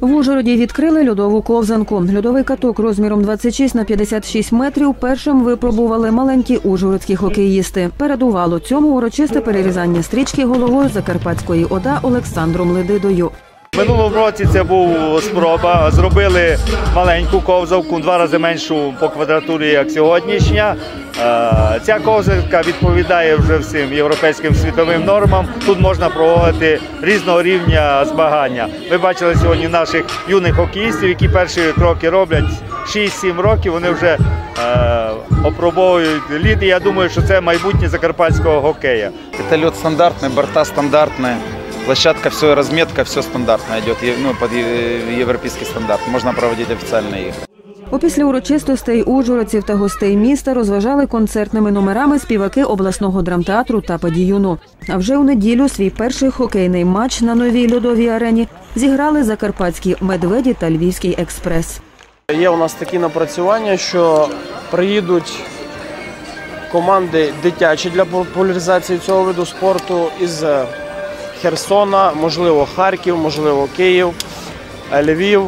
В Ужгороді відкрили льодову ковзанку. Льодовий каток розміром 26 на 56 метрів першим випробували маленькі ужгородські хокеїсти. Передувало цьому урочисте перерізання стрічки головою Закарпатської ОДА Олександром Ледидою. Минулому році це був спроба. Зробили маленьку ковзавку, в два рази меншу по квадратурі, як сьогоднішня. Е, Ця ковзавка відповідає вже всім європейським світовим нормам. Тут можна проводити різного рівня змагання. Ви бачили сьогодні наших юних хокеїстів, які перші кроки роблять 6-7 років. Вони вже е, опробовують лід. І я думаю, що це майбутнє закарпатського хокея. Это лед стандартный, борта стандартные. Площадка, все, разметка, все стандартно идет, е- ну, под е- европейский стандарт. Можно проводить официальные игры. Опісля урочистостей ужгородців та гостей міста розважали концертними номерами співаки обласного драмтеатру та падіюну. А вже у неділю свій перший хокейний матч на новій льодовій арені зіграли закарпатські медведі та львівський експрес. Є у нас такі напрацювання, що приїдуть команди дитячі для популяризації цього виду спорту із Херсона, можливо, Харків, можливо, Київ, е, Львів,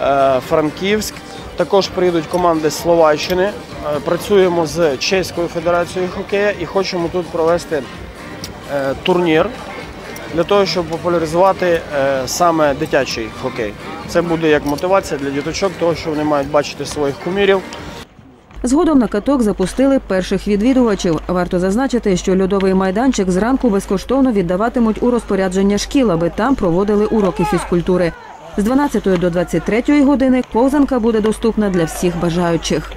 е, Франківськ. Також приїдуть команди з Словаччини. Е, Працюємо з Чеською федерацією хокею і хочемо тут провести турнір для того, щоб популяризувати саме дитячий хокей. Це буде як мотивація для діточок, того, що вони мають бачити своїх кумірів. Згодом на каток запустили перших відвідувачів. Варто зазначити, що льодовий майданчик зранку безкоштовно віддаватимуть у розпорядження шкіл, аби там проводили уроки фізкультури. З 12 до 23 години ковзанка буде доступна для всіх бажаючих.